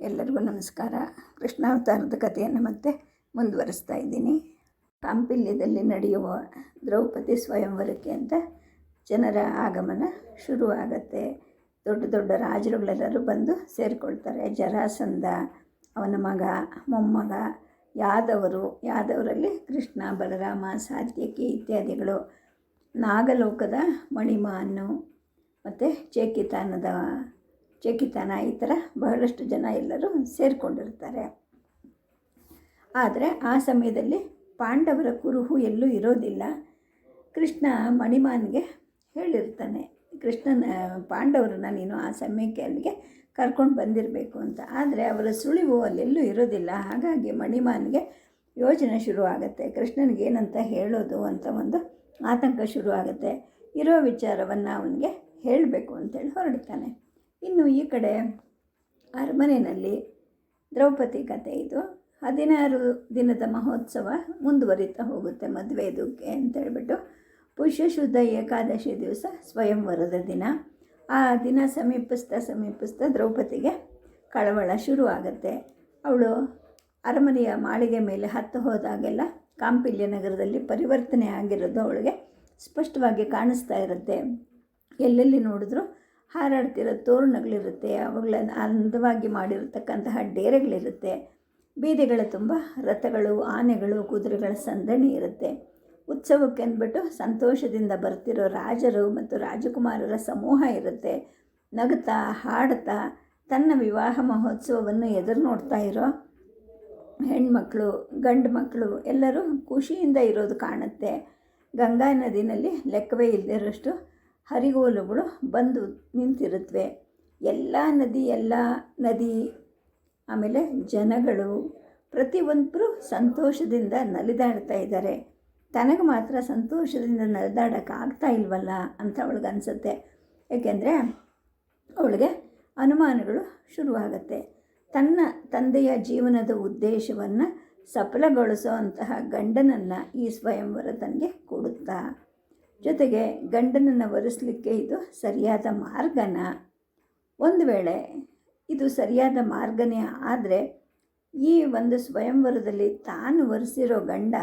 ಎಲ್ಲರಿಗೂ ನಮಸ್ಕಾರ. ಕೃಷ್ಣಾವತಾರದ ಕಥೆಯನ್ನು ಮತ್ತೆ ಮುಂದುವರಿಸ್ತಾ ಇದ್ದೀನಿ. ಕಾಂಪಿಲ್ಯದಲ್ಲಿ ನಡೆಯುವ ದ್ರೌಪದಿ ಸ್ವಯಂವರಕ್ಕೆ ಅಂತ ಜನರ ಆಗಮನ ಶುರುವಾಗತ್ತೆ. ದೊಡ್ಡ ದೊಡ್ಡ ರಾಜರುಗಳೆಲ್ಲರೂ ಬಂದು ಸೇರಿಕೊಳ್ತಾರೆ. ಜರಾಸಂಧ, ಅವನ ಮಗ, ಮೊಮ್ಮಗ, ಯಾದವರು, ಯಾದವರಲ್ಲಿ ಕೃಷ್ಣ, ಬಲರಾಮ, ಸಾತ್ಯಕಿ ಇತ್ಯಾದಿಗಳು. ನಾಗಲೋಕದ ಮಣಿಮಾನು ಮತ್ತು ಚೇಕಿತಾನದ ಚೇಕಿತಾನ ಈ ಥರ ಬಹಳಷ್ಟು ಜನ ಎಲ್ಲರೂ ಸೇರಿಕೊಂಡಿರ್ತಾರೆ. ಆದರೆ ಆ ಸಮಯದಲ್ಲಿ ಪಾಂಡವರ ಕುರುಹು ಎಲ್ಲೂ ಇರೋದಿಲ್ಲ. ಕೃಷ್ಣ ಮಣಿಮಾನ್ಗೆ ಹೇಳಿರ್ತಾನೆ, ಕೃಷ್ಣನ, ಪಾಂಡವರನ್ನ ನೀನು ಆ ಸಮಯಕ್ಕೆ ಅಲ್ಲಿಗೆ ಕರ್ಕೊಂಡು ಬಂದಿರಬೇಕು ಅಂತ. ಆದರೆ ಅವರ ಸುಳಿವು ಅಲ್ಲೆಲ್ಲೂ ಇರೋದಿಲ್ಲ. ಹಾಗಾಗಿ ಮಣಿಮಾನ್ಗೆ ಯೋಚನೆ ಶುರುವಾಗುತ್ತೆ. ಕೃಷ್ಣನಿಗೆ ಏನಂತ ಹೇಳೋದು ಅಂತ ಒಂದು ಆತಂಕ ಶುರುವಾಗುತ್ತೆ. ಇರೋ ವಿಚಾರವನ್ನು ಅವನಿಗೆ ಹೇಳಬೇಕು ಅಂತೇಳಿ ಹೊರಡ್ತಾನೆ. ಇನ್ನು ಈ ಕಡೆ ಅರಮನೆಯಲ್ಲಿ ದ್ರೌಪದಿ ಕಥೆ ಇದು. ಹದಿನಾರು ದಿನದ ಮಹೋತ್ಸವ ಮುಂದುವರಿತಾ ಹೋಗುತ್ತೆ ಮದುವೆದುಕ್ಕೆ ಅಂತೇಳ್ಬಿಟ್ಟು ಪುಷ್ಯ ಶುದ್ಧ ಏಕಾದಶಿ ದಿವಸ ಸ್ವಯಂವರದ ದಿನ. ಆ ದಿನ ಸಮೀಪಿಸ್ತಾ ಸಮೀಪಿಸ್ತಾ ದ್ರೌಪದಿಗೆ ಕಳವಳ ಶುರು ಆಗುತ್ತೆ. ಅವಳು ಅರಮನೆಯ ಮಾಳಿಗೆ ಮೇಲೆ ಹತ್ತು ಹೋದಾಗೆಲ್ಲ ಕಾಂಪಿಲ್ಯ ನಗರದಲ್ಲಿ ಪರಿವರ್ತನೆ ಆಗಿರೋದು ಅವಳಿಗೆ ಸ್ಪಷ್ಟವಾಗಿ ಕಾಣಿಸ್ತಾ ಇರುತ್ತೆ. ಎಲ್ಲೆಲ್ಲಿ ನೋಡಿದ್ರೂ ಹಾರಾಡ್ತಿರೋ ತೋರಣಗಳಿರುತ್ತೆ, ಅವುಗಳನ್ನು ಅಂದವಾಗಿ ಮಾಡಿರತಕ್ಕಂತಹ ಡೇರೆಗಳಿರುತ್ತೆ. ಬೀದಿಗಳ ತುಂಬ ರಥಗಳು, ಆನೆಗಳು, ಕುದುರೆಗಳ ಸಂದಣಿ ಇರುತ್ತೆ. ಉತ್ಸವಕ್ಕೆ ಅಂದ್ಬಿಟ್ಟು ಸಂತೋಷದಿಂದ ಬರ್ತಿರೋ ರಾಜರು ಮತ್ತು ರಾಜಕುಮಾರರ ಸಮೂಹ ಇರುತ್ತೆ. ನಗುತ್ತಾ ಹಾಡ್ತಾ, ತನ್ನ ವಿವಾಹ ಮಹೋತ್ಸವವನ್ನು ಎದುರು ನೋಡ್ತಾ ಇರೋ ಹೆಣ್ಮಕ್ಳು, ಗಂಡು ಮಕ್ಕಳು ಎಲ್ಲರೂ ಖುಷಿಯಿಂದ ಇರೋದು ಕಾಣುತ್ತೆ. ಗಂಗಾ ನದಿನಲ್ಲಿ ಲೆಕ್ಕವೇ ಇಲ್ಲದಿರೋಷ್ಟು ಹರಿಗೋಲುಗಳು ಬಂದು ನಿಂತಿರುತ್ತವೆ ಎಲ್ಲ ನದಿ ಎಲ್ಲ ನದಿ, ಆಮೇಲೆ ಜನಗಳು ಪ್ರತಿಯೊಬ್ಬರು ಸಂತೋಷದಿಂದ ನಲಿದಾಡ್ತಾ ಇದ್ದಾರೆ. ತನಗೆ ಮಾತ್ರ ಸಂತೋಷದಿಂದ ನಲಿದಾಡೋಕೆ ಆಗ್ತಾ ಇಲ್ವಲ್ಲ ಅಂತ ಅವಳಿಗೆ ಅನಿಸುತ್ತೆ. ಏಕೆಂದರೆ ಅವಳಿಗೆ ಅನುಮಾನಗಳು ಶುರುವಾಗತ್ತೆ. ತನ್ನ ತಂದೆಯ ಜೀವನದ ಉದ್ದೇಶವನ್ನು ಸಫಲಗೊಳಿಸೋ ಅಂತಹ ಗಂಡನನ್ನು ಈ ಸ್ವಯಂವರ ತನಗೆ ಕೊಡುತ್ತಾ ಜೊತೆಗೆ ಗಂಡನನ್ನು ವರಿಸಲಿಕ್ಕೆ ಇದು ಸರಿಯಾದ ಮಾರ್ಗನ. ಒಂದು ವೇಳೆ ಇದು ಸರಿಯಾದ ಮಾರ್ಗನೇ ಆದರೆ ಈ ಒಂದು ಸ್ವಯಂವರದಲ್ಲಿ ತಾನು ವರೆಸಿರೋ ಗಂಡ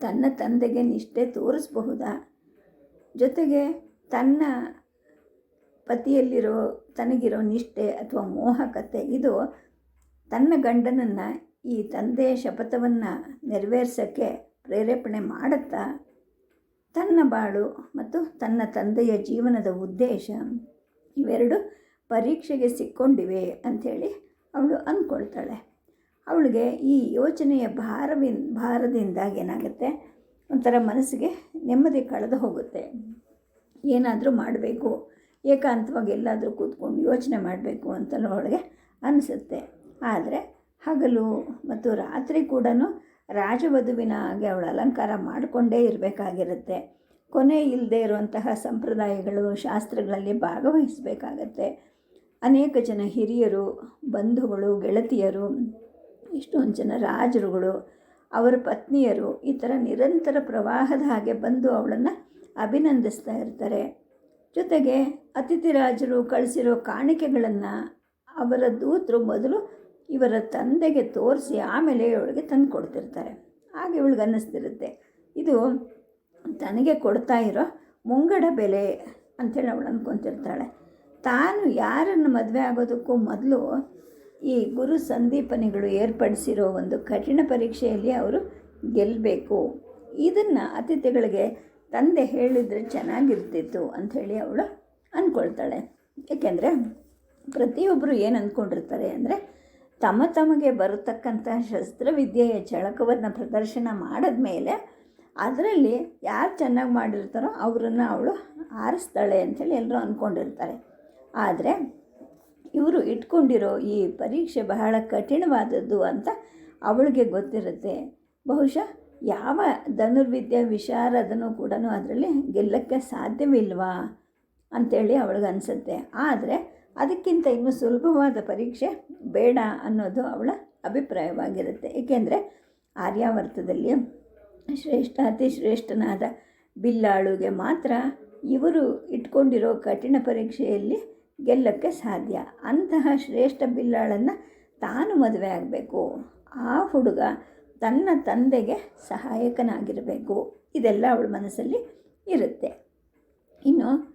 ತನ್ನ ತಂದೆಗೆ ನಿಷ್ಠೆ ತೋರಿಸಬಹುದಾ? ಜೊತೆಗೆ ತನ್ನ ಪತಿಯಲ್ಲಿರೋ, ತನಗಿರೋ ನಿಷ್ಠೆ ಅಥವಾ ಮೋಹಕತೆ ಇದು ತನ್ನ ಗಂಡನನ್ನು ಈ ತಂದೆಯ ಶಪಥವನ್ನು ನೆರವೇರ್ಸೋಕ್ಕೆ ಪ್ರೇರೇಪಣೆ ಮಾಡುತ್ತಾ? ತನ್ನ ಬಾಳು ಮತ್ತು ತನ್ನ ತಂದೆಯ ಜೀವನದ ಉದ್ದೇಶ ಇವೆರಡು ಪರೀಕ್ಷೆಗೆ ಸಿಕ್ಕೊಂಡಿವೆ ಅಂಥೇಳಿ ಅವಳು ಅಂದ್ಕೊಳ್ತಾಳೆ. ಅವಳಿಗೆ ಈ ಯೋಚನೆಯ ಭಾರವಿನ್, ಭಾರದಿಂದಾಗಿ ಏನಾಗುತ್ತೆ? ಒಂಥರ ಮನಸ್ಸಿಗೆ ನೆಮ್ಮದಿ ಕಳೆದು ಹೋಗುತ್ತೆ. ಏನಾದರೂ ಮಾಡಬೇಕು, ಏಕಾಂತವಾಗಿ ಎಲ್ಲಾದರೂ ಕೂತ್ಕೊಂಡು ಯೋಚನೆ ಮಾಡಬೇಕು ಅಂತಲೂ ಅವಳಿಗೆ ಅನಿಸುತ್ತೆ. ಆದರೆ ಹಗಲು ಮತ್ತು ರಾತ್ರಿ ಕೂಡ ರಾಜವಧುವಿನ ಹಾಗೆ ಅವಳು ಅಲಂಕಾರ ಮಾಡಿಕೊಂಡೇ ಇರಬೇಕಾಗಿರುತ್ತೆ. ಕೊನೆ ಇಲ್ಲದೆ ಇರುವಂತಹ ಸಂಪ್ರದಾಯಗಳು, ಶಾಸ್ತ್ರಗಳಲ್ಲಿ ಭಾಗವಹಿಸಬೇಕಾಗತ್ತೆ. ಅನೇಕ ಜನ ಹಿರಿಯರು, ಬಂಧುಗಳು, ಗೆಳತಿಯರು ಎಷ್ಟೊಂದು ಜನ ರಾಜರುಗಳು, ಅವರ ಪತ್ನಿಯರು ಈ ಥರ ನಿರಂತರ ಪ್ರವಾಹದ ಹಾಗೆ ಬಂದು ಅವಳನ್ನು ಅಭಿನಂದಿಸ್ತಾ ಇರ್ತಾರೆ. ಜೊತೆಗೆ ಅತಿಥಿ ರಾಜರು ಕಳಿಸಿರೋ ಕಾಣಿಕೆಗಳನ್ನು ಅವರ ದೂತರು ಮೊದಲು ಇವರ ತಂದೆಗೆ ತೋರಿಸಿ ಆಮೇಲೆ ಇವಳಿಗೆ ತಂದು ಕೊಡ್ತಿರ್ತಾರೆ. ಆಗ ಇವಳಿಗೆ ಅನ್ನಿಸ್ತಿರುತ್ತೆ. ಇದು ತನಗೆ ಕೊಡ್ತಾ ಇರೋ ಮುಂಗಡ ಬೆಲೆ ಅಂಥೇಳಿ ಅವಳು ಅಂದ್ಕೊತಿರ್ತಾಳೆ ತಾನು ಯಾರನ್ನು ಮದುವೆ ಆಗೋದಕ್ಕೂ ಮೊದಲು ಈ ಗುರು ಸಂದೀಪನಿಗಳು ಏರ್ಪಡಿಸಿರೋ ಒಂದು ಕಠಿಣ ಪರೀಕ್ಷೆಯಲ್ಲಿ ಅವರು ಗೆಲ್ಲಬೇಕು ಇದನ್ನು ಅತಿಥಿಗಳಿಗೆ ತಂದೆ ಹೇಳಿದರೆ ಚೆನ್ನಾಗಿರ್ತಿತ್ತು ಅಂಥೇಳಿ ಅವಳು ಅಂದ್ಕೊಳ್ತಾಳೆ ಏಕೆಂದರೆ ಪ್ರತಿಯೊಬ್ಬರು ಏನು ಅಂದ್ಕೊಂಡಿರ್ತಾರೆ ಅಂದರೆ ತಮ್ಮ ತಮಗೆ ಬರತಕ್ಕಂತಹ ಶಸ್ತ್ರವಿದ್ಯೆಯ ಚಳಕವನ್ನು ಪ್ರದರ್ಶನ ಮಾಡಿದ ಮೇಲೆ ಅದರಲ್ಲಿ ಯಾರು ಚೆನ್ನಾಗಿ ಮಾಡಿರ್ತಾರೋ ಅವರನ್ನು ಅವಳು ಆರಿಸ್ತಾಳೆ ಅಂಥೇಳಿ ಎಲ್ಲರೂ ಅಂದ್ಕೊಂಡಿರ್ತಾರೆ ಆದರೆ ಇವರು ಇಟ್ಕೊಂಡಿರೋ ಈ ಪರೀಕ್ಷೆ ಬಹಳ ಕಠಿಣವಾದದ್ದು ಅಂತ ಅವಳಿಗೆ ಗೊತ್ತಿರುತ್ತೆ. ಬಹುಶಃ ಯಾವ ಧನುರ್ವಿದ್ಯೆ ವಿಶಾರದನೂ ಕೂಡ ಅದರಲ್ಲಿ ಗೆಲ್ಲಕ್ಕೆ ಸಾಧ್ಯವಿಲ್ವಾ ಅಂಥೇಳಿ ಅವಳಿಗೆ ಅನಿಸುತ್ತೆ. ಆದರೆ ಅದಕ್ಕಿಂತ ಇನ್ನೂ ಸುಲಭವಾದ ಪರೀಕ್ಷೆ ಬೇಡ ಅನ್ನೋದು ಅವಳ ಅಭಿಪ್ರಾಯವಾಗಿರುತ್ತೆ. ಏಕೆಂದರೆ ಆರ್ಯಾವರ್ತದಲ್ಲಿ ಶ್ರೇಷ್ಠ ಅತಿ ಶ್ರೇಷ್ಠನಾದ ಬಿಲ್ಲಾಳುಗೆ ಮಾತ್ರ ಇವರು ಇಟ್ಕೊಂಡಿರೋ ಕಠಿಣ ಪರೀಕ್ಷೆಯಲ್ಲಿ ಗೆಲ್ಲಕ್ಕೆ ಸಾಧ್ಯ. ಅಂತಹ ಶ್ರೇಷ್ಠ ಬಿಲ್ಲಾಳನ್ನು ತಾನು ಮದುವೆ ಆಗಬೇಕು. ಆ ಹುಡುಗ ತನ್ನ ತಂದೆಗೆ ಸಹಾಯಕನಾಗಿರಬೇಕು. ಇದೆಲ್ಲ ಅವಳ ಮನಸ್ಸಲ್ಲಿ ಇರುತ್ತೆ. ಇನ್ನು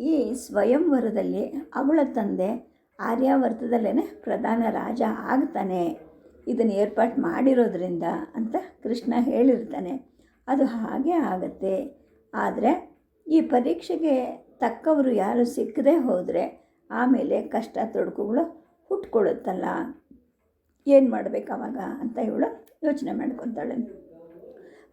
ಈ ಸ್ವಯಂವರದಲ್ಲಿ ಅವಳ ತಂದೆ ಆರ್ಯಾವರ್ತದಲ್ಲೇ ಪ್ರಧಾನ ರಾಜ ಆಗ್ತಾನೆ. ಇದನ್ನು ಏರ್ಪಾಟ್ ಮಾಡಿರೋದ್ರಿಂದ ಅಂತ ಕೃಷ್ಣ ಹೇಳಿರ್ತಾನೆ. ಅದು ಹಾಗೆ ಆಗುತ್ತೆ. ಆದರೆ ಈ ಪರೀಕ್ಷೆಗೆ ತಕ್ಕವರು ಯಾರು ಸಿಕ್ಕದೆ ಹೋದರೆ ಆಮೇಲೆ ಕಷ್ಟ ತೊಡಕುಗಳು ಹುಟ್ಕೊಳ್ಳುತ್ತಲ್ಲ. ಏನು ಮಾಡಬೇಕು ಅವಾಗ ಅಂತ ಇವಳು ಯೋಚನೆ ಮಾಡ್ಕೊತಾಳೆ.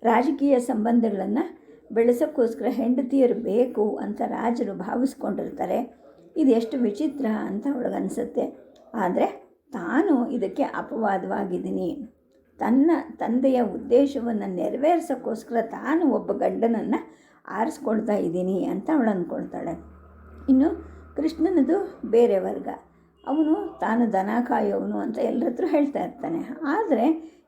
ರಾಜಕೀಯ ಸಂಬಂಧಗಳನ್ನು ಬೆಳೆಸೋಕ್ಕೋಸ್ಕರ ಹೆಂಡತಿಯರು ಬೇಕು ಅಂತ ರಾಜರು ಭಾವಿಸ್ಕೊಂಡಿರ್ತಾರೆ. ಇದು ಎಷ್ಟು ವಿಚಿತ್ರ ಅಂತ ಅವಳಿಗನ್ಸುತ್ತೆ ಆದರೆ ತಾನು ಇದಕ್ಕೆ ಅಪವಾದವಾಗಿದ್ದೀನಿ. ತನ್ನ ತಂದೆಯ ಉದ್ದೇಶವನ್ನು ನೆರವೇರಿಸೋಕ್ಕೋಸ್ಕರ ತಾನು ಒಬ್ಬ ಗಂಡನನ್ನು ಆರಿಸ್ಕೊಳ್ತಾ ಇದ್ದೀನಿ ಅಂತ ಅವಳು ಅಂದ್ಕೊಳ್ತಾಳೆ ಇನ್ನು ಕೃಷ್ಣನದು ಬೇರೆ ವರ್ಗ. ಅವನು ತಾನು ದನ ಕಾಯೋವನು ಅಂತ ಎಲ್ಲರ ಹತ್ರ ಹೇಳ್ತಾ ಇರ್ತಾನೆ. ಆದರೆ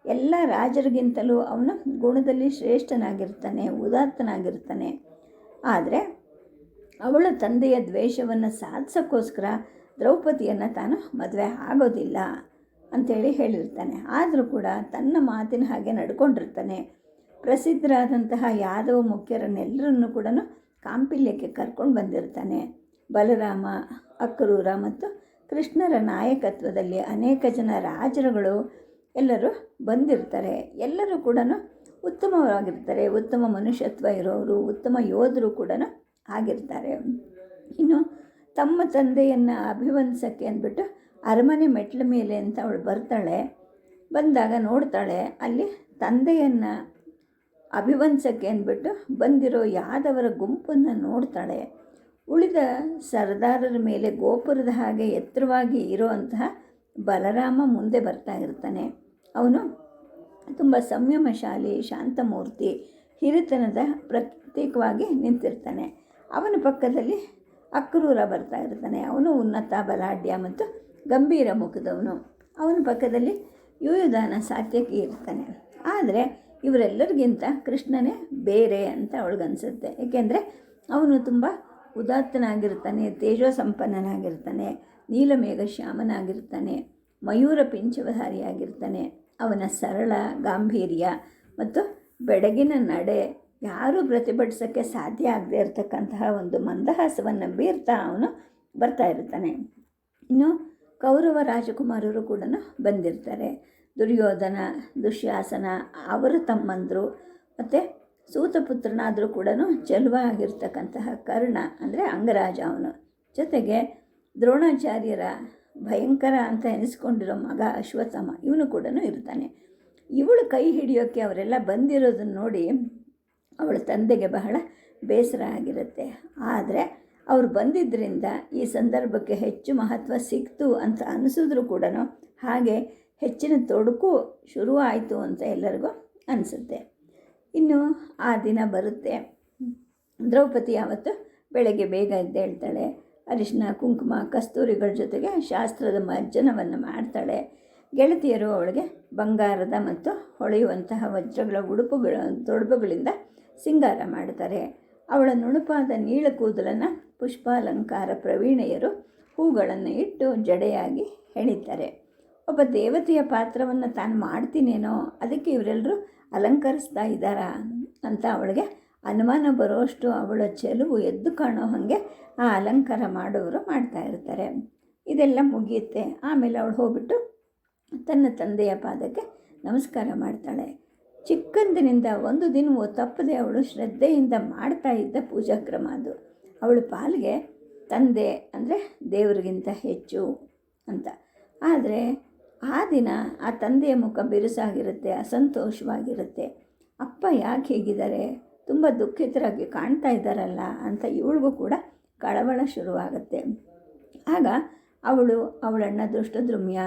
ಎಲ್ಲ ರಾಜರಿಗಿಂತಲೂ ಅವನು ಗುಣದಲ್ಲಿ ಶ್ರೇಷ್ಠನಾಗಿರ್ತಾನೆ, ಉದಾತ್ತನಾಗಿರ್ತಾನೆ. ಆದರೆ ಅವಳ ತಂದೆಯ ದ್ವೇಷವನ್ನು ಸಾಧಿಸೋಕ್ಕೋಸ್ಕರ ದ್ರೌಪದಿಯನ್ನು ತಾನು ಮದುವೆ ಆಗೋದಿಲ್ಲ ಅಂಥೇಳಿ ಹೇಳಿರ್ತಾನೆ. ಆದರೂ ಕೂಡ ತನ್ನ ಮಾತಿನ ಹಾಗೆ ನಡ್ಕೊಂಡಿರ್ತಾನೆ. ಪ್ರಸಿದ್ಧರಾದಂತಹ ಯಾದವ ಮುಖ್ಯರನ್ನೆಲ್ಲರನ್ನು ಕೂಡ ಕಾಂಪಿಲ್ಯಕ್ಕೆ ಕರ್ಕೊಂಡು ಬಂದಿರ್ತಾನೆ. ಬಲರಾಮ, ಅಕ್ರೂರ ಮತ್ತು ಕೃಷ್ಣರ ನಾಯಕತ್ವದಲ್ಲಿ ಅನೇಕ ಜನ ರಾಜರುಗಳು ಎಲ್ಲರೂ ಬಂದಿರ್ತಾರೆ. ಎಲ್ಲರೂ ಕೂಡ ಉತ್ತಮವಾಗಿರ್ತಾರೆ. ಉತ್ತಮ ಮನುಷ್ಯತ್ವ ಇರೋರು, ಉತ್ತಮ ಯೋಧರು ಕೂಡ ಆಗಿರ್ತಾರೆ. ಇನ್ನು ತಮ್ಮ ತಂದೆಯನ್ನು ಅಭಿವಂದಿಸೋಕ್ಕೆ ಅಂದ್ಬಿಟ್ಟು ಅರಮನೆ ಮೆಟ್ಲ ಮೇಲೆ ಅಂತ ಅವಳು ಬರ್ತಾಳೆ. ಬಂದಾಗ ನೋಡ್ತಾಳೆ, ಅಲ್ಲಿ ತಂದೆಯನ್ನು ಅಭಿವಂದಿಸೋಕ್ಕೆ ಅಂದ್ಬಿಟ್ಟು ಬಂದಿರೋ ಯಾದವರ ಗುಂಪನ್ನು ನೋಡ್ತಾಳೆ. ಉಳಿದ ಸರ್ದಾರರ ಮೇಲೆ ಗೋಪುರದ ಹಾಗೆ ಎತ್ತರವಾಗಿ ಇರೋ ಅಂತಹ ಬಲರಾಮ ಮುಂದೆ ಬರ್ತಾ ಇರ್ತಾನೆ. ಅವನು ತುಂಬ ಸಂಯಮಶಾಲಿ, ಶಾಂತಮೂರ್ತಿ, ಹಿರಿತನದ ಪ್ರತ್ಯೇಕವಾಗಿ ನಿಂತಿರ್ತಾನೆ. ಅವನ ಪಕ್ಕದಲ್ಲಿ ಅಕ್ರೂರ ಬರ್ತಾ ಇರ್ತಾನೆ. ಅವನು ಉನ್ನತ, ಬಲಾಢ್ಯ ಮತ್ತು ಗಂಭೀರ ಮುಖದವನು. ಅವನ ಪಕ್ಕದಲ್ಲಿ ಯುಯುದಾನ ಸಾತ್ಯಕಿ ಇರ್ತಾನೆ. ಆದರೆ ಇವರೆಲ್ಲರಿಗಿಂತ ಕೃಷ್ಣನೇ ಬೇರೆ ಅಂತ ಅವಳಿಗನ್ಸುತ್ತೆ. ಏಕೆಂದರೆ ಅವನು ತುಂಬ ಉದಾತ್ತನಾಗಿರ್ತಾನೆ ತೇಜೋ ಸಂಪನ್ನನಾಗಿರ್ತಾನೆ ನೀಲಮೇಘ ಶ್ಯಾಮನಾಗಿರ್ತಾನೆ ಮಯೂರ ಪಿಂಚವಧಾರಿಯಾಗಿರ್ತಾನೆ. ಅವನ ಸರಳ, ಗಾಂಭೀರ್ಯ ಮತ್ತು ಬೆಡಗಿನ ನಡೆ ಯಾರೂ ಪ್ರತಿಭಟಿಸೋಕ್ಕೆ ಸಾಧ್ಯ ಆಗದೇ ಇರತಕ್ಕಂತಹ ಒಂದು ಮಂದಹಾಸವನ್ನು ಬೀರ್ತಾ ಅವನು ಬರ್ತಾ ಇರ್ತಾನೆ. ಇನ್ನು ಕೌರವ ರಾಜಕುಮಾರರು ಕೂಡ ಬಂದಿರ್ತಾರೆ. ದುರ್ಯೋಧನ, ದುಶ್ಯಾಸನ, ಅವರ ತಮ್ಮಂದರು ಮತ್ತು ಸೂತಪುತ್ರನಾದರೂ ಕೂಡ ಚೆಲುವ ಆಗಿರ್ತಕ್ಕಂತಹ ಕರ್ಣ ಅಂದರೆ ಅಂಗರಾಜ ಅವನು. ಜೊತೆಗೆ ದ್ರೋಣಾಚಾರ್ಯರ ಭಯಂಕರ ಅಂತ ಎನಿಸ್ಕೊಂಡಿರೋ ಮಗ ಅಶ್ವತ್ಥಾಮ, ಇವನು ಕೂಡ ಇರ್ತಾನೆ. ಇವಳು ಕೈ ಹಿಡಿಯೋಕ್ಕೆ ಅವರೆಲ್ಲ ಬಂದಿರೋದನ್ನು ನೋಡಿ ಅವಳ ತಂದೆಗೆ ಬಹಳ ಬೇಸರ ಆಗಿರುತ್ತೆ. ಆದರೆ ಅವ್ರು ಬಂದಿದ್ದರಿಂದ ಈ ಸಂದರ್ಭಕ್ಕೆ ಹೆಚ್ಚು ಮಹತ್ವ ಸಿಕ್ತು ಅಂತ ಅನಿಸಿದ್ರು ಕೂಡ ಹಾಗೆ ಹೆಚ್ಚಿನ ತೊಡಕು ಶುರುವಾಯಿತು ಅಂತ ಎಲ್ಲರಿಗೂ ಅನಿಸುತ್ತೆ. ಇನ್ನು ಆ ದಿನ ಬರುತ್ತೆ. ದ್ರೌಪದಿ ಆವತ್ತು ಬೆಳಗ್ಗೆ ಬೇಗ ಎದ್ದೇಳ್ತಾಳೆ. ಅರಿಶಿನ, ಕುಂಕುಮ, ಕಸ್ತೂರಿಗಳ ಜೊತೆಗೆ ಶಾಸ್ತ್ರದ ಮಜ್ಜನವನ್ನು ಮಾಡ್ತಾಳೆ. ಗೆಳತಿಯರು ಅವಳಿಗೆ ಬಂಗಾರದ ಮತ್ತು ಹೊಳೆಯುವಂತಹ ವಜ್ರಗಳ ಉಡುಪುಗಳ ತೊಡುಪುಗಳಿಂದ ಸಿಂಗಾರ ಮಾಡ್ತಾರೆ. ಅವಳ ನುಣುಪಾದ ನೀಳ ಕೂದಲನ್ನು ಪುಷ್ಪಾಲಂಕಾರ ಪ್ರವೀಣೆಯರು ಹೂಗಳನ್ನು ಇಟ್ಟು ಜಡೆಯಾಗಿ ಹೆಣಿತಾರೆ. ಒಬ್ಬ ದೇವತೆಯ ಪಾತ್ರವನ್ನು ತಾನು ಮಾಡ್ತೀನೇನೋ, ಅದಕ್ಕೆ ಇವರೆಲ್ಲರೂ ಅಲಂಕರಿಸ್ತಾ ಇದ್ದಾರಾ ಅಂತ ಅವಳಿಗೆ ಅನುಮಾನ ಬರೋಷ್ಟು ಅವಳ ಚೆಲುವು ಎದ್ದು ಕಾಣೋ ಹಾಗೆ ಆ ಅಲಂಕಾರ ಮಾಡೋರು ಮಾಡ್ತಾ ಇರ್ತಾರೆ. ಇದೆಲ್ಲ ಮುಗಿಯುತ್ತೆ. ಆಮೇಲೆ ಅವಳು ಹೋಗ್ಬಿಟ್ಟು ತನ್ನ ತಂದೆಯ ಪಾದಕ್ಕೆ ನಮಸ್ಕಾರ ಮಾಡ್ತಾಳೆ. ಚಿಕ್ಕಂದಿನಿಂದ ಒಂದು ದಿನವೂ ತಪ್ಪದೆ ಅವಳು ಶ್ರದ್ಧೆಯಿಂದ ಮಾಡ್ತಾ ಇದ್ದ ಪೂಜಾ ಕ್ರಮ ಅದು. ಅವಳ ಪಾಲಿಗೆ ತಂದೆ ಅಂದರೆ ದೇವರಿಗಿಂತ ಹೆಚ್ಚು ಅಂತ. ಆದರೆ ಆ ದಿನ ಆ ತಂದೆಯ ಮುಖ ಬಿರುಸಾಗಿರುತ್ತೆ, ಅಸಂತೋಷವಾಗಿರುತ್ತೆ. ಅಪ್ಪ ಯಾಕೆ ಹೀಗಿದ್ದಾರೆ? ತುಂಬ ದುಃಖಿತರಾಗಿ ಕಾಣ್ತಾ ಇದ್ದಾರಲ್ಲ ಅಂತ ಇವಳಿಗೂ ಕೂಡ ಕಳವಳ ಶುರುವಾಗುತ್ತೆ. ಆಗ ಅವಳು ಅವಳಣ್ಣ ದುಷ್ಟದ್ರುಮ್ಯ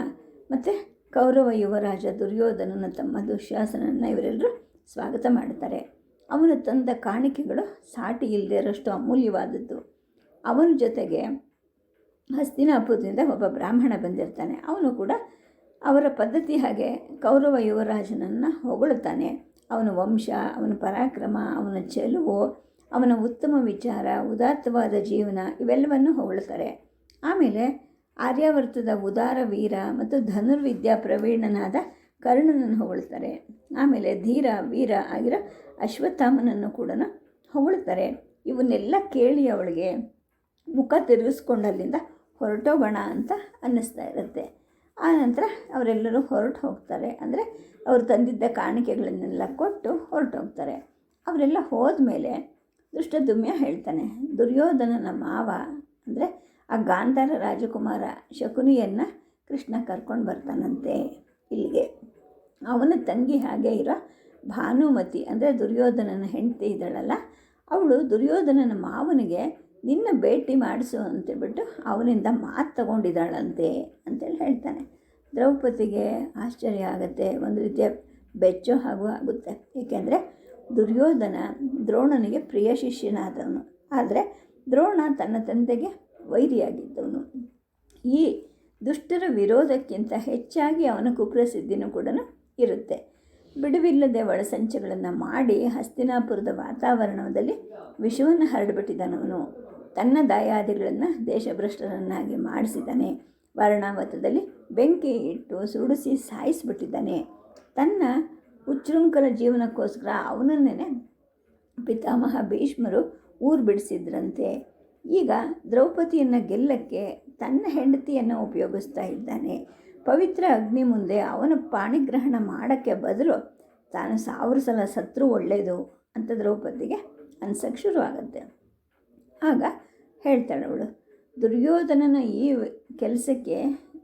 ಮತ್ತು ಕೌರವ ಯುವರಾಜ ದುರ್ಯೋಧನನ ತಮ್ಮ ದುಶ್ಯಾಸನನ್ನು ಇವರೆಲ್ಲರೂ ಸ್ವಾಗತ ಮಾಡ್ತಾರೆ ಅವನು ತಂದ ಕಾಣಿಕೆಗಳು ಸಾಟಿ ಇಲ್ಲದೆ ಇರೋಷ್ಟು ಅಮೂಲ್ಯವಾದದ್ದು. ಅವನ ಜೊತೆಗೆ ಹಸ್ತಿನಾಪುರದಿಂದ ಒಬ್ಬ ಬ್ರಾಹ್ಮಣ ಬಂದಿರ್ತಾನೆ. ಅವನು ಕೂಡ ಅವರ ಪದ್ಧತಿ ಹಾಗೆ ಕೌರವ ಯುವರಾಜನನ್ನು ಹೊಗಳುತ್ತಾನೆ. ಅವನ ವಂಶ, ಅವನ ಪರಾಕ್ರಮ, ಅವನ ಚೆಲುವು, ಅವನ ಉತ್ತಮ ವಿಚಾರ, ಉದಾತ್ತವಾದ ಜೀವನ ಇವೆಲ್ಲವನ್ನು ಹೊಗಳ್ತಾರೆ. ಆಮೇಲೆ ಆರ್ಯಾವರ್ತದ ಉದಾರ ವೀರ ಮತ್ತು ಧನುರ್ವಿದ್ಯಾ ಪ್ರವೀಣನಾದ ಕರ್ಣನನ್ನು ಹೊಗಳ್ತಾರೆ. ಆಮೇಲೆ ಧೀರ ವೀರ ಆಗಿರೋ ಅಶ್ವತ್ಥಾಮನನ್ನು ಕೂಡ ಹೊಗಳ್ತಾರೆ. ಇವನ್ನೆಲ್ಲ ಕೇಳಿ ಅವಳಿಗೆ ಮುಖ ತಿರುಗಿಸ್ಕೊಂಡಲ್ಲಿಂದ ಹೊರಟೋಗೋಣ ಅಂತ ಅನ್ನಿಸ್ತಾ ಇರುತ್ತೆ. ಆ ನಂತರ ಅವರೆಲ್ಲರೂ ಹೊರಟು ಹೋಗ್ತಾರೆ. ಅಂದರೆ ಅವರು ತಂದಿದ್ದ ಕಾಣಿಕೆಗಳನ್ನೆಲ್ಲ ಕೊಟ್ಟು ಹೊರಟೋಗ್ತಾರೆ ಅವರೆಲ್ಲ ಹೋದ್ಮೇಲೆ ದುಷ್ಟದುಮ್ಯ ಹೇಳ್ತಾನೆ, ದುರ್ಯೋಧನನ ಮಾವ, ಅಂದರೆ ಆ ಗಾಂಧಾರ ರಾಜಕುಮಾರ ಶಕುನಿಯನ್ನು ಕೃಷ್ಣ ಕರ್ಕೊಂಡು ಬರ್ತಾನಂತೆ ಇಲ್ಲಿಗೆ. ಅವನ ತಂಗಿ ಹಾಗೆ ಇರೋ ಭಾನುಮತಿ, ಅಂದರೆ ದುರ್ಯೋಧನನ ಹೆಂಡತಿ ಇದ್ದಾಳಲ್ಲ, ಅವಳು ದುರ್ಯೋಧನನ ಮಾವನಿಗೆ ನಿನ್ನ ಭೇಟಿ ಮಾಡಿಸು ಅಂತೇಳ್ಬಿಟ್ಟು ಅವನಿಂದ ಮಾತು ತಗೊಂಡಿದ್ದಾಳಂತೆ ಅಂತೇಳಿ ಹೇಳ್ತಾನೆ. ದ್ರೌಪದಿಗೆ ಆಶ್ಚರ್ಯ ಆಗುತ್ತೆ, ಒಂದು ರೀತಿಯ ಬೆಚ್ಚು ಹಾಗೂ ಆಗುತ್ತೆ. ಏಕೆಂದರೆ ದುರ್ಯೋಧನ ದ್ರೋಣನಿಗೆ ಪ್ರಿಯ ಶಿಷ್ಯನಾದವನು. ಆದರೆ ದ್ರೋಣ ತನ್ನ ತಂದೆಗೆ ವೈರಿಯಾಗಿದ್ದವನು. ಈ ದುಷ್ಟರ ವಿರೋಧಕ್ಕಿಂತ ಹೆಚ್ಚಾಗಿ ಅವನ ಕುಪ್ರಸಿದ್ಧಿನೂ ಕೂಡ ಇರುತ್ತೆ. ಬಿಡುವಿಲ್ಲದೆ ಒಳಸಂಚಗಳನ್ನು ಮಾಡಿ ಹಸ್ತಿನಾಪುರದ ವಾತಾವರಣದಲ್ಲಿ ವಿಷವನ್ನು ಹರಡಿಬಿಟ್ಟಿದ್ದಾನವನು ತನ್ನ ದಾಯಾದಿಗಳನ್ನು ದೇಶಭ್ರಷ್ಟರನ್ನಾಗಿ ಮಾಡಿಸಿದ್ದಾನೆ. ವರ್ಣಾವತದಲ್ಲಿ ಬೆಂಕಿ ಇಟ್ಟು ಸುಡಿಸಿ ಸಾಯಿಸಿಬಿಟ್ಟಿದ್ದಾನೆ. ತನ್ನ ಉಚ್ಛೃಂಖಲ ಜೀವನಕ್ಕೋಸ್ಕರ ಅವನನ್ನೇ ಪಿತಾಮಹ ಭೀಷ್ಮರು ಊರು ಬಿಡಿಸಿದ್ರಂತೆ. ಈಗ ದ್ರೌಪದಿಯನ್ನು ಗೆಲ್ಲಕ್ಕೆ ತನ್ನ ಹೆಂಡತಿಯನ್ನು ಉಪಯೋಗಿಸ್ತಾ ಇದ್ದಾನೆ. ಪವಿತ್ರ ಅಗ್ನಿ ಮುಂದೆ ಅವನ ಪಾಣಿಗ್ರಹಣ ಮಾಡೋಕ್ಕೆ ಬದಲು ತಾನು ಸಾವಿರ ಸಲ ಸತ್ರು ಒಳ್ಳೆಯದು ಅಂತ ದ್ರೌಪದಿಗೆ ಅನ್ಸಕ್ಕೆ ಶುರು ಆಗುತ್ತೆ ಆಗ ಹೇಳ್ತಾಳೆ ಅವಳು, ದುರ್ಯೋಧನನ ಈ ಕೆಲಸಕ್ಕೆ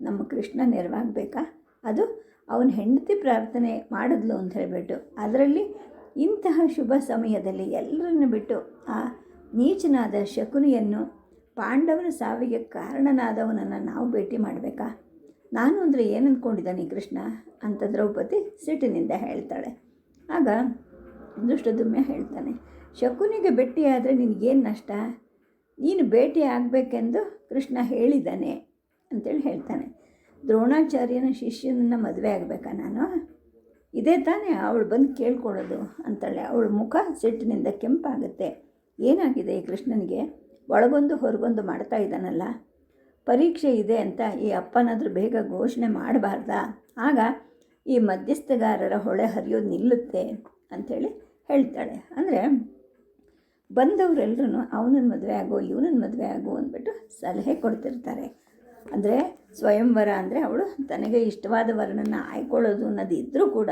ನಮ್ಮ ಕೃಷ್ಣ ನೆರವಾಗಬೇಕಾ? ಅದು ಅವನ ಹೆಂಡತಿ ಪ್ರಾರ್ಥನೆ ಮಾಡಿದ್ಲು ಅಂತ ಹೇಳಿಬಿಟ್ಟು, ಅದರಲ್ಲಿ ಇಂತಹ ಶುಭ ಸಮಯದಲ್ಲಿ ಎಲ್ಲರನ್ನು ಬಿಟ್ಟು ಆ ನೀಚನಾದ ಶಕುನಿಯನ್ನು ಪಾಂಡವನ ಸಾವಿಗೆ ಕಾರಣನಾದವನನ್ನು ನಾವು ಭೇಟಿ ಮಾಡಬೇಕಾ? ನಾನು ಅಂದರೆ ಏನು ಅಂದ್ಕೊಂಡಿದ್ದಾನೆ ಕೃಷ್ಣ? ಅಂತ ದ್ರೌಪದಿ ಸಿಟ್ಟಿನಿಂದ ಹೇಳ್ತಾಳೆ. ಆಗ ದುಷ್ಟದುಮ್ಯ ಹೇಳ್ತಾನೆ, ಶಕುನಿಗೆ ಭೇಟಿಯಾದರೆ ನಿನಗೇನು ನಷ್ಟ? ನೀನು ಭೇಟಿ ಆಗಬೇಕೆಂದು ಕೃಷ್ಣ ಹೇಳಿದ್ದಾನೆ ಅಂತೇಳಿ ಹೇಳ್ತಾನೆ. ದ್ರೋಣಾಚಾರ್ಯನ ಶಿಷ್ಯನನ್ನು ಮದುವೆ ಆಗಬೇಕಾ ನಾನು? ಇದೇ ತಾನೇ ಅವಳು ಬಂದು ಕೇಳ್ಕೊಳ್ಳೋದು ಅಂತಾಳೆ. ಅವಳ ಮುಖ ಸಿಟ್ಟಿನಿಂದ ಕೆಂಪಾಗುತ್ತೆ. ಏನಾಗಿದೆ ಈ ಕೃಷ್ಣನಿಗೆ? ಒಳಗೊಂದು ಹೊರಗೊಂದು ಮಾಡ್ತಾ ಇದ್ದಾನಲ್ಲ. ಪರೀಕ್ಷೆ ಇದೆ ಅಂತ ಈ ಅಪ್ಪನಾದರೂ ಬೇಗ ಘೋಷಣೆ ಮಾಡಬಾರ್ದಾ? ಆಗ ಈ ಮಧ್ಯಸ್ಥಗಾರರ ಹೊಳೆ ಹರಿಯೋದು ನಿಲ್ಲುತ್ತೆ ಅಂಥೇಳಿ ಹೇಳ್ತಾಳೆ. ಅಂದರೆ ಬಂದವರೆಲ್ಲರೂ ಅವನನ್ನು ಮದುವೆ ಆಗೋ ಇವನನ್ನು ಮದುವೆ ಆಗೋ ಅಂದ್ಬಿಟ್ಟು ಸಲಹೆ ಕೊಡ್ತಿರ್ತಾರೆ. ಅಂದರೆ ಸ್ವಯಂವರ ಅಂದರೆ ಅವಳು ತನಗೆ ಇಷ್ಟವಾದ ವರನನ್ನು ಆಯ್ಕೊಳ್ಳೋದು ಅನ್ನೋದು ಇದ್ದರೂ ಕೂಡ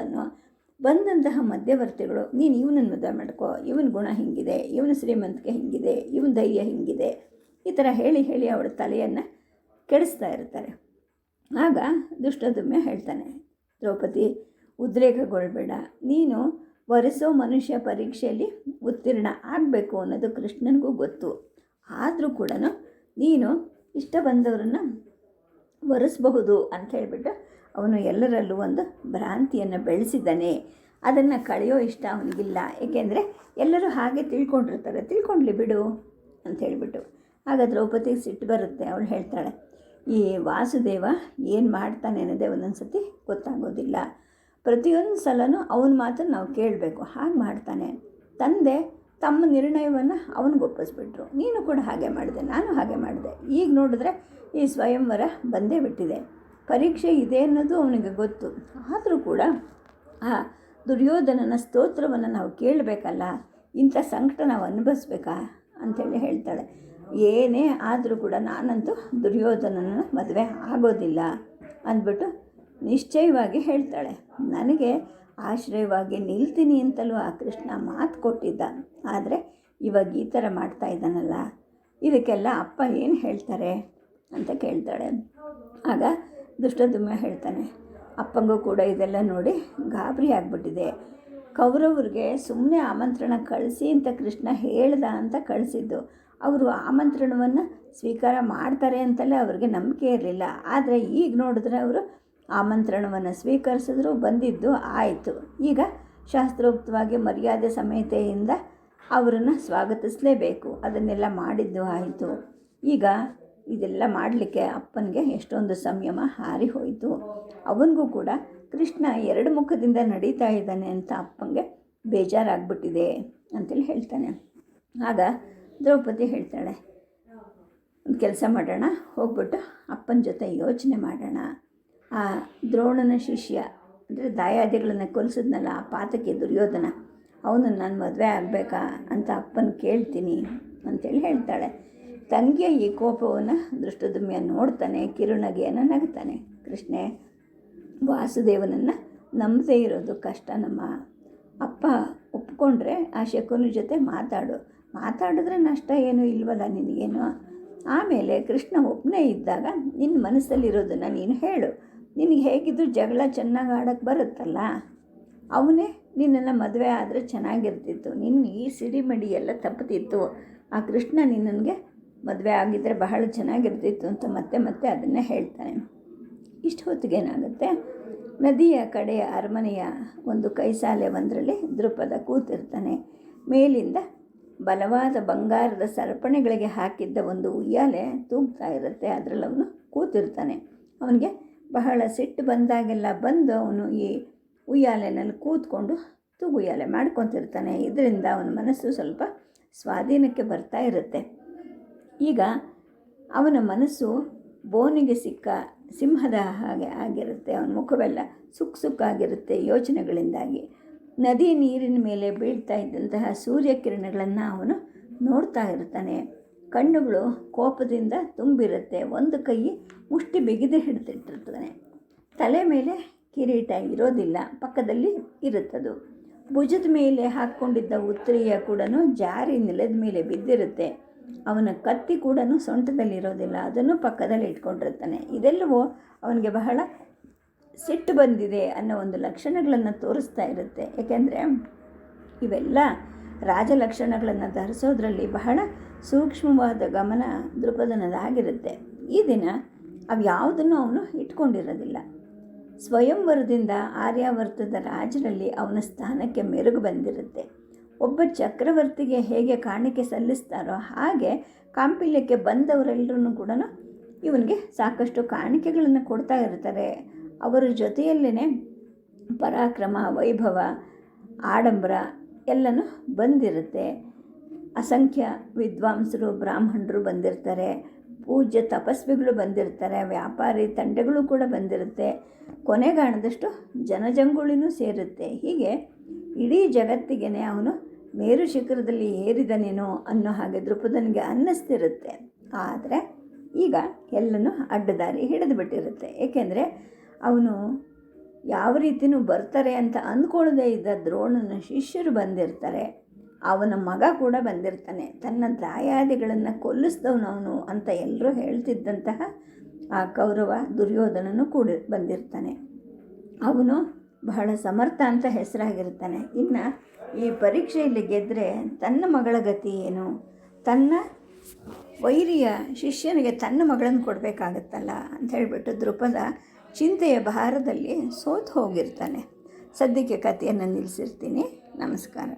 ಬಂದಂತಹ ಮಧ್ಯವರ್ತಿಗಳು, ನೀನು ಇವನನ್ನು ಮದುವೆ ಮಾಡ್ಕೋ, ಇವನ ಗುಣ ಹಿಂಗಿದೆ, ಇವನ ಶ್ರೀಮಂತಿಕೆ ಹಿಂಗಿದೆ, ಇವನ ಧೈರ್ಯ ಹಿಂಗಿದೆ, ಈ ಥರ ಹೇಳಿ ಹೇಳಿ ಅವಳ ತಲೆಯನ್ನು ಕೆಡಿಸ್ತಾ ಇರ್ತಾರೆ. ಆಗ ದುಷ್ಟದುಮ್ಮೆ ಹೇಳ್ತಾನೆ, ದ್ರೌಪದಿ, ಉದ್ರೇಕಗೊಳ್ಬೇಡ, ನೀನು ವರೆಸೋ ಮನುಷ್ಯ ಪರೀಕ್ಷೆಯಲ್ಲಿ ಉತ್ತೀರ್ಣ ಆಗಬೇಕು ಅನ್ನೋದು ಕೃಷ್ಣನಿಗೂ ಗೊತ್ತು. ಆದರೂ ಕೂಡ ನೀನು ಇಷ್ಟ ಬಂದವರನ್ನು ಒರೆಸಬಹುದು ಅಂತ ಹೇಳಿಬಿಟ್ಟು ಅವನು ಎಲ್ಲರಲ್ಲೂ ಒಂದು ಭ್ರಾಂತಿಯನ್ನು ಬೆಳೆಸಿದ್ದಾನೆ. ಅದನ್ನು ಕಳೆಯೋ ಇಷ್ಟ ಅವನಿಗಿಲ್ಲ. ಏಕೆಂದರೆ ಎಲ್ಲರೂ ಹಾಗೆ ತಿಳ್ಕೊಂಡಿರ್ತಾರೆ. ತಿಳ್ಕೊಂಡ್ಲಿ ಬಿಡು ಅಂತ ಹೇಳಿಬಿಟ್ಟು ಆಗ ದ್ರೌಪದಿಗೆ ಸಿಟ್ಟು ಬರುತ್ತೆ. ಅವಳು ಹೇಳ್ತಾಳೆ, ಈ ವಾಸುದೇವ ಏನು ಮಾಡ್ತಾನೆ ಅನ್ನೋದೇ ಒಂದೊಂದು ಸತಿ ಗೊತ್ತಾಗೋದಿಲ್ಲ. ಪ್ರತಿಯೊಂದು ಸಲನೂ ಅವನ ಮಾತನ್ನು ನಾವು ಕೇಳಬೇಕು. ಹಾಗೆ ಮಾಡ್ತಾನೆ. ತಂದೆ ತಮ್ಮ ನಿರ್ಣಯವನ್ನು ಅವನಿಗೆ ಒಪ್ಪಿಸ್ಬಿಟ್ರು. ನೀನು ಕೂಡ ಹಾಗೆ ಮಾಡಿದೆ, ನಾನು ಹಾಗೆ ಮಾಡಿದೆ. ಈಗ ನೋಡಿದ್ರೆ ಈ ಸ್ವಯಂವರ ಬಂದೇ ಬಿಟ್ಟಿದೆ. ಪರೀಕ್ಷೆ ಇದೆ ಅನ್ನೋದು ಅವನಿಗೆ ಗೊತ್ತು. ಆದರೂ ಕೂಡ ಆ ದುರ್ಯೋಧನನ ಸ್ತೋತ್ರವನ್ನು ನಾವು ಕೇಳಬೇಕಲ್ಲ, ಇಂಥ ಸಂಕಟ ನಾವು ಅನುಭವಿಸ್ಬೇಕಾ ಅಂಥೇಳಿ ಹೇಳ್ತಾಳೆ. ಏನೇ ಆದರೂ ಕೂಡ ನಾನಂತೂ ದುರ್ಯೋಧನನ ಮದುವೆ ಆಗೋದಿಲ್ಲ ಅಂದ್ಬಿಟ್ಟು ನಿಶ್ಚಯವಾಗಿ ಹೇಳ್ತಾಳೆ, ನನಗೆ ಆಶ್ರಯವಾಗಿ ನಿಲ್ತೀನಿ ಅಂತಲೂ ಆ ಕೃಷ್ಣ ಮಾತು ಕೊಟ್ಟಿದ್ದ. ಆದರೆ ಇವಾಗ ಈ ಥರ ಮಾಡ್ತಾ ಇದ್ದಾನಲ್ಲ, ಇದಕ್ಕೆಲ್ಲ ಅಪ್ಪ ಏನು ಹೇಳ್ತಾರೆ? ಅಂತ ಕೇಳ್ತಾಳೆ. ಆಗ ದುಷ್ಟದುಮ್ಯ ಹೇಳ್ತಾನೆ, ಅಪ್ಪಂಗೂ ಕೂಡ ಇದೆಲ್ಲ ನೋಡಿ ಗಾಬರಿ ಆಗಿಬಿಟ್ಟಿದೆ. ಕೌರವ್ರಿಗೆ ಸುಮ್ಮನೆ ಆಮಂತ್ರಣ ಕಳಿಸಿ ಅಂತ ಕೃಷ್ಣ ಹೇಳ್ದ ಅಂತ ಕಳಿಸಿದ್ದು. ಅವರು ಆಮಂತ್ರಣವನ್ನು ಸ್ವೀಕಾರ ಮಾಡ್ತಾರೆ ಅಂತಲೇ ಅವ್ರಿಗೆ ನಂಬಿಕೆ ಇರಲಿಲ್ಲ. ಆದರೆ ಈಗ ನೋಡಿದ್ರೆ ಅವರು ಆಮಂತ್ರಣವನ್ನು ಸ್ವೀಕರಿಸಿದ್ರು, ಬಂದಿದ್ದು ಆಯಿತು. ಈಗ ಶಾಸ್ತ್ರೋಕ್ತವಾಗಿ ಮರ್ಯಾದೆ ಸಮೇತೆಯಿಂದ ಅವರನ್ನು ಸ್ವಾಗತಿಸಲೇಬೇಕು. ಅದನ್ನೆಲ್ಲ ಮಾಡಿದ್ದು ಆಯಿತು. ಈಗ ಇದೆಲ್ಲ ಮಾಡಲಿಕ್ಕೆ ಅಪ್ಪನಿಗೆ ಎಷ್ಟೊಂದು ಸಂಯಮ ಹಾರಿ ಹೋಯಿತು. ಅವನಿಗೂ ಕೂಡ ಕೃಷ್ಣ ಎರಡು ಮುಖದಿಂದ ನಡೀತಾ ಇದ್ದಾನೆ ಅಂತ ಅಪ್ಪನಿಗೆ ಬೇಜಾರಾಗ್ಬಿಟ್ಟಿದೆ ಅಂತೇಳಿ ಹೇಳ್ತಾನೆ. ಆಗ ದ್ರೌಪದಿ ಹೇಳ್ತಾಳೆ, ಒಂದು ಕೆಲಸ ಮಾಡೋಣ, ಹೋಗ್ಬಿಟ್ಟು ಅಪ್ಪನ ಜೊತೆ ಯೋಚನೆ ಮಾಡೋಣ. ಆ, ದ್ರೋಣನ ಶಿಷ್ಯ, ಅಂದರೆ ದಾಯಾದಿಗಳನ್ನು ಕೊಲಿಸಿದ್ನಲ್ಲ ಆ ಪಾತಕ್ಕೆ ದುರ್ಯೋಧನ ಅವನು ನಾನು ಮದುವೆ ಆಗಬೇಕಾ ಅಂತ ಅಪ್ಪನ ಕೇಳ್ತೀನಿ ಅಂತೇಳಿ ಹೇಳ್ತಾಳೆ. ತಂಗಿಯ ಈ ಕೋಪವನ್ನು ದೃಷ್ಟದುಮ್ಯ ನೋಡ್ತಾನೆ, ಕಿರುನಗೆಯನ್ನು ನಗ್ತಾನೆ. ಕೃಷ್ಣೆ, ವಾಸುದೇವನನ್ನು ನಂಬದೇ ಇರೋದು ಕಷ್ಟ ನಮ್ಮ ಅಪ್ಪ ಒಪ್ಕೊಂಡ್ರೆ ಆ ಶಕುನ ಜೊತೆ ಮಾತಾಡು. ಮಾತಾಡಿದ್ರೆ ನಷ್ಟ ಏನೂ ಇಲ್ವಲ್ಲ ನಿನಗೇನು? ಆಮೇಲೆ ಕೃಷ್ಣ ಒಬ್ಬನೇ ಇದ್ದಾಗ ನಿನ್ನ ಮನಸ್ಸಲ್ಲಿರೋದನ್ನು ನೀನು ಹೇಳು. ನಿನಗೆ ಹೇಗಿದ್ರು ಜಗಳ ಚೆನ್ನಾಗಿ ಆಡೋಕ್ಕೆ ಬರುತ್ತಲ್ಲ? ಅವನೇ ನಿನ್ನನ್ನು ಮದುವೆ ಆದರೆ ಚೆನ್ನಾಗಿರ್ತಿತ್ತು. ನಿನ್ನ ಈ ಸಿಡಿಮಡಿ ಎಲ್ಲ ತಪ್ಪುತ್ತಿತ್ತು ಆ ಕೃಷ್ಣ ನಿನ್ನನಿಗೆ ಮದುವೆ ಆಗಿದ್ದರೆ ಬಹಳ ಚೆನ್ನಾಗಿರ್ತಿತ್ತು ಅಂತ ಮತ್ತೆ ಮತ್ತೆ ಅದನ್ನೇ ಹೇಳ್ತಾನೆ. ಇಷ್ಟು ಹೊತ್ತಿಗೇನಾಗುತ್ತೆ ನದಿಯ ಕಡೆಯ ಅರಮನೆಯ ಒಂದು ಕೈಸಾಲೆ ಒಂದರಲ್ಲಿ ದೃಪದ ಕೂತಿರ್ತಾನೆ. ಮೇಲಿಂದ ಬಲವಾದ ಬಂಗಾರದ ಸರಪಣಿಗಳಿಗೆ ಹಾಕಿದ್ದ ಒಂದು ಉಯ್ಯಾಲೆ ತೂಗ್ತಾ ಇರುತ್ತೆ. ಅದರಲ್ಲಿ ಅವನು ಕೂತಿರ್ತಾನೆ. ಅವನಿಗೆ ಬಹಳ ಸಿಟ್ಟು ಬಂದಾಗೆಲ್ಲ ಬಂದು ಅವನು ಈ ಉಯ್ಯಾಲೆನಲ್ಲಿ ಕೂತ್ಕೊಂಡು ತೂಗುಯ್ಯಾಲೆ ಮಾಡ್ಕೊತಿರ್ತಾನೆ. ಇದರಿಂದ ಅವನ ಮನಸ್ಸು ಸ್ವಲ್ಪ ಸ್ವಾಧೀನಕ್ಕೆ ಬರ್ತಾ ಇರುತ್ತೆ. ಈಗ ಅವನ ಮನಸ್ಸು ಬೋನಿಗೆ ಸಿಕ್ಕ ಸಿಂಹದ ಹಾಗೆ ಆಗಿರುತ್ತೆ. ಅವನ ಮುಖವೆಲ್ಲ ಸುಕ್ ಸುಕ್ಕಾಗಿರುತ್ತೆ ಯೋಚನೆಗಳಿಂದಾಗಿ. ನದಿ ನೀರಿನ ಮೇಲೆ ಬೀಳ್ತಾ ಇದ್ದಂತಹ ಸೂರ್ಯಕಿರಣಗಳನ್ನು ಅವನು ನೋಡ್ತಾ ಇರ್ತಾನೆ. ಕಣ್ಣುಗಳು ಕೋಪದಿಂದ ತುಂಬಿರುತ್ತೆ. ಒಂದು ಕೈ ಮುಷ್ಟಿ ಬಿಗಿದು ಹಿಡಿದಿಟ್ಟಿರ್ತಾನೆ ತಲೆ ಮೇಲೆ ಕಿರೀಟ ಇರೋದಿಲ್ಲ. ಪಕ್ಕದಲ್ಲಿ ಇರುತ್ತದು. ಭುಜದ ಮೇಲೆ ಹಾಕ್ಕೊಂಡಿದ್ದ ಉತ್ತರಿಯ ಕೂಡ ಜಾರಿ ನೆಲದ ಮೇಲೆ ಬಿದ್ದಿರುತ್ತೆ. ಅವನ ಕತ್ತಿ ಕೂಡ ಸೊಂಟದಲ್ಲಿರೋದಿಲ್ಲ. ಅದನ್ನು ಪಕ್ಕದಲ್ಲಿ ಇಟ್ಕೊಂಡಿರ್ತಾನೆ. ಇದೆಲ್ಲವೂ ಅವನಿಗೆ ಬಹಳ ಸಿಟ್ಟು ಬಂದಿದೆ ಅನ್ನೋ ಒಂದು ಲಕ್ಷಣಗಳನ್ನು ತೋರಿಸ್ತಾ ಇರುತ್ತೆ. ಏಕೆಂದರೆ ಇವೆಲ್ಲ ರಾಜಲಕ್ಷಣಗಳನ್ನು ಧರಿಸೋದ್ರಲ್ಲಿ ಬಹಳ ಸೂಕ್ಷ್ಮವಾದ ಗಮನ ದೃಪದನದಾಗಿರುತ್ತೆ. ಈ ದಿನ ಅವು ಯಾವುದನ್ನು ಅವನು ಇಟ್ಕೊಂಡಿರೋದಿಲ್ಲ. ಸ್ವಯಂವರದಿಂದ ಆರ್ಯಾವರ್ತದ ರಾಜರಲ್ಲಿ ಅವನ ಸ್ಥಾನಕ್ಕೆ ಮೆರುಗು ಬಂದಿರುತ್ತೆ. ಒಬ್ಬ ಚಕ್ರವರ್ತಿಗೆ ಹೇಗೆ ಕಾಣಿಕೆ ಸಲ್ಲಿಸ್ತಾರೋ ಹಾಗೆ ಕಾಂಪಿಲ್ಯಕ್ಕೆ ಬಂದವರೆಲ್ಲರೂ ಕೂಡ ಇವನಿಗೆ ಸಾಕಷ್ಟು ಕಾಣಿಕೆಗಳನ್ನು ಕೊಡ್ತಾ ಇರ್ತಾರೆ. ಅವರ ಜೊತೆಯಲ್ಲೇ ಪರಾಕ್ರಮ, ವೈಭವ, ಆಡಂಬರ ಎಲ್ಲನೂ ಬಂದಿರುತ್ತೆ. ಅಸಂಖ್ಯ ವಿದ್ವಾಂಸರು, ಬ್ರಾಹ್ಮಣರು ಬಂದಿರ್ತಾರೆ. ಪೂಜ್ಯ ತಪಸ್ವಿಗಳು ಬಂದಿರ್ತಾರೆ. ವ್ಯಾಪಾರಿ ತಂಡಗಳು ಕೂಡ ಬಂದಿರುತ್ತೆ. ಕೊನೆಗಾಣದಷ್ಟು ಜನಜಂಗುಳಿನೂ ಸೇರುತ್ತೆ. ಹೀಗೆ ಇಡೀ ಜಗತ್ತಿಗೆ ಅವನು ಮೇರು ಶಿಖರದಲ್ಲಿ ಏರಿದನೇನೋ ಅನ್ನೋ ಹಾಗೆ ದೃಪದನಿಗೆ ಅನ್ನಿಸ್ತಿರುತ್ತೆ. ಆದರೆ ಈಗ ಎಲ್ಲನೂ ಅಡ್ಡದಾರಿ ಹಿಡಿದು ಬಿಟ್ಟಿರುತ್ತೆ ಏಕೆಂದರೆ ಅವನು ಯಾವ ರೀತಿಯೂ ಬರ್ತಾರೆ ಅಂತ ಅಂದ್ಕೊಳ್ಳದೇ ಇದ್ದ ದ್ರೋಣನ ಶಿಷ್ಯರು ಬಂದಿರ್ತಾರೆ. ಅವನ ಮಗ ಕೂಡ ಬಂದಿರ್ತಾನೆ. ತನ್ನ ದಾಯಾದಿಗಳನ್ನು ಕೊಲ್ಲಿಸಿದವನು ಅವನು ಅಂತ ಎಲ್ಲರೂ ಹೇಳ್ತಿದ್ದಂತಹ ಆ ಕೌರವ ದುರ್ಯೋಧನನು ಕೂಡ ಬಂದಿರ್ತಾನೆ. ಅವನು ಬಹಳ ಸಮರ್ಥ ಅಂತ ಹೆಸರಾಗಿರ್ತಾನೆ. ಇನ್ನು ಈ ಪರೀಕ್ಷೆಯಲ್ಲಿ ಗೆದ್ದರೆ ತನ್ನ ಮಗಳ ಗತಿ ಏನು? ತನ್ನ ವೈರಿಯ ಶಿಷ್ಯನಿಗೆ ತನ್ನ ಮಗಳನ್ನು ಕೊಡಬೇಕಾಗತ್ತಲ್ಲ ಅಂತ ಹೇಳಿಬಿಟ್ಟು ದೃಪದ ಚಿಂತೆಯ ಭಾರದಲ್ಲಿ ಸೋತು ಹೋಗಿರ್ತಾನೆ. ಸದ್ಯಕ್ಕೆ ಕಥೆಯನ್ನು ನಿಲ್ಲಿಸಿರ್ತೀನಿ. ನಮಸ್ಕಾರ.